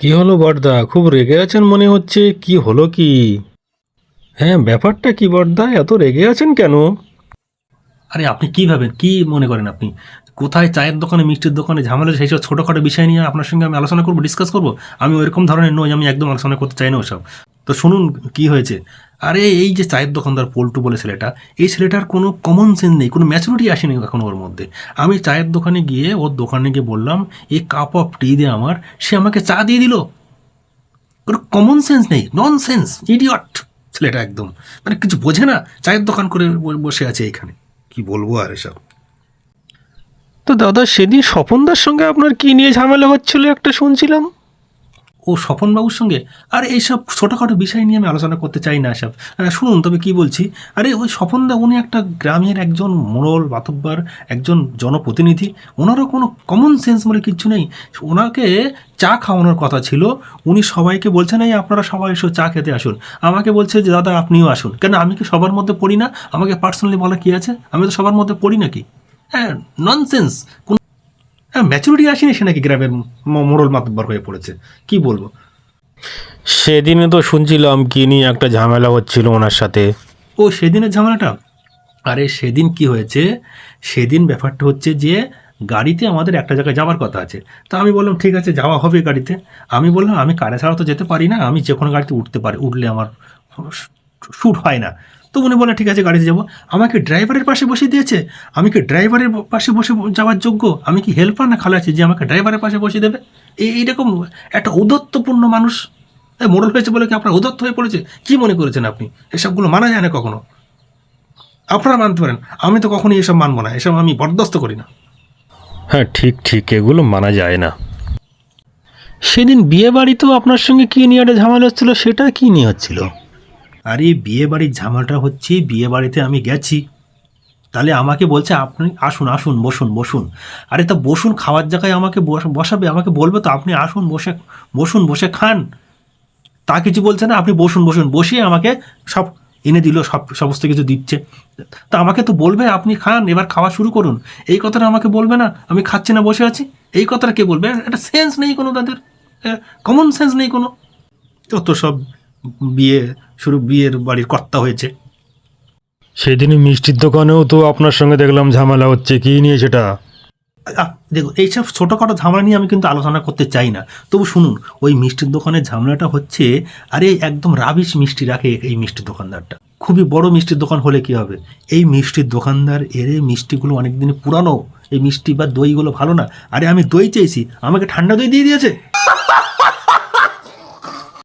কি হলো বর্দা? খুব রেগে আছেন মনে হচ্ছে। কি হলো কি? হ্যাঁ ব্যাপারটা কি বর্দা? এত রেগে আছেন কেন? আরে আপনি কি ভাবেন? কি মনে করেন আপনি? কোথায় চায়ের দোকানে, মিষ্টির দোকানে ঝামেলা, সেই সব ছোটোখাটো বিষয় নিয়ে আপনার সঙ্গে আমি আলোচনা করব ডিসকাস করব? আমি ওইরকম ধরনের নই, আমি একদম আলোচনা করতে চাই না ওসব। তো শুনুন কি হয়েছে। আরে, এই যে চায়ের দোকানদার পল্টু বলে ছেলেটা, এই ছেলেটার কোনো কমন সেন্স নেই, কোনো ম্যাচুরিটি আসেনি এখন ওর মধ্যে। আমি চায়ের দোকানে গিয়ে ওর দোকানে গিয়ে বললাম এই কাপ অফ টি দে আমার, সে আমাকে চা দিয়ে দিল। কোনো কমন সেন্স নেই নন সেন্স ইডিয়ট ছেলেটা একদম। মানে কিছু বোঝে না, চায়ের দোকান করে বসে আছে এখানে। কি বলব আর এসব? তো দাদা, সেদিন স্বপনদার সঙ্গে আপনার কি নিয়ে ঝামেলা হচ্ছিল একটা শুনছিলাম? ও স্বপনবাবুর সঙ্গে? আর এইসব ছোটোখাটো বিষয় নিয়ে আমি আলোচনা করতে চাই না সব শুনুন, তবে কি বলছি? আরে ওই স্বপনদা, উনি একটা গ্রামের একজন মোড়ল, বাতব্বার, একজন জনপ্রতিনিধি। ওনারও কোনো কমন সেন্স বলে কিচ্ছু নেই। ওনাকে চা খাওয়ানোর কথা ছিল। উনি সবাইকে বলছেন, এই আপনারা সবাই এসো, চা খেতে আসুন। আমাকে বলছে যে, দাদা, আপনিও আসুন। কেন, আমি কি সবার মধ্যে পড়ি না? আমাকে পার্সোনালি বলা কি আছে? আমি তো সবার মধ্যে পড়ি নাকি? হ্যাঁ ননসেন্স কোন হ্যাঁ ম্যাচুরিটি আসেনি সে নাকি গ্রামের মোড়ল মাতব্বর হয়ে পড়েছে। কি বলব? সেদিনে তো শুনছিলাম কি নিয়ে একটা ঝামেলা হচ্ছিল ওনার সাথে। ও সেদিনের ঝামেলাটা? আরে সেদিন কি হয়েছে? সেদিন ব্যাপারটা হচ্ছে যে গাড়িতে আমাদের একটা জায়গায় যাওয়ার কথা আছে। তা আমি বললাম ঠিক আছে যাওয়া হবে গাড়িতে। আমি বললাম আমি কারে ছাড়া তো যেতে পারি না। আমি যে কোনো গাড়িতে উঠতে পারি উঠলে আমার শ্যুট হয় না। তো উনি বলে, ঠিক আছে, গাড়িতে যাব। আমাকে ড্রাইভারের পাশে বসিয়ে দিয়েছে? আমি কি ড্রাইভারের পাশে বসে যাওয়ার যোগ্য? আমি কি হেল্পার না খালাচ্ছি যে আমাকে ড্রাইভারের পাশে বসিয়ে দেবে? এই এইরকম একটা উদত্তপূর্ণ মানুষ মোড়ল হয়েছে বলে কি আপনার উদত্ত হয়ে পড়েছে? কি মনে করেছেন আপনি? এসবগুলো মানা যায় না কখনো? আপনারা মানতে পারেন। আমি তো কখনোই এসব মানবো না। এসব আমি বরদাস্ত করি না। হ্যাঁ ঠিক ঠিক, এগুলো মানা যায় না। সেদিন বিয়ে বাড়িতেও আপনার সঙ্গে কী নিয়ে একটা ঝামেলা হচ্ছিল? সেটা কী নিয়ে হচ্ছিল? আরে বিয়ে বাড়ির ঝামেলাটা হচ্ছে, বিয়ে বাড়িতে আমি গেছি। তাহলে আমাকে বলছে, আপনি আসুন আসুন, বসুন বসুন। আরে তা বসুন, খাওয়ার জায়গায় আমাকে বস- বসাবে? আমাকে বলবে তো, আপনি আসুন, বসে, বসুন, বসে খান। তা কিছু বলছে না, আপনি বসুন বসুন। বসিয়ে আমাকে সব এনে দিল, সব, সমস্ত কিছু দিচ্ছে। তা আমাকে তো বলবে, আপনি খান, এবার খাওয়া শুরু করুন। এই কথাটা আমাকে বলবে না, আমি খাচ্ছি না, বসে আছি। এই কথাটা কে বলবে? একটা সেন্স নেই কোনো তাদের। কমন সেন্স নেই কোনো। তো সব বিয়ে শুরু বিয়ের বাড়ির কর্তা হয়েছে। সেদিনই মিষ্টির দোকানেও তো আপনার সঙ্গে দেখলাম ঝামেলা হচ্ছে। কি নিয়ে সেটা? দেখুন এইসব ছোটোখাটো ঝামেলা নিয়ে আমি কিন্তু আলোচনা করতে চাই না। তবু শুনুন ওই মিষ্টির দোকানের ঝামেলাটা হচ্ছে আরে একদম রাবিশ মিষ্টি রাখে এই মিষ্টির দোকানদারটা। খুবই বড় মিষ্টির দোকান হলে কি হবে? এই মিষ্টির দোকানদার এর মিষ্টিগুলো অনেক দিন পুরানো এই মিষ্টি বা দইগুলো ভালো না। আরে আমি দই চেয়েছি আমাকে ঠান্ডা দই দিয়ে দিয়েছে।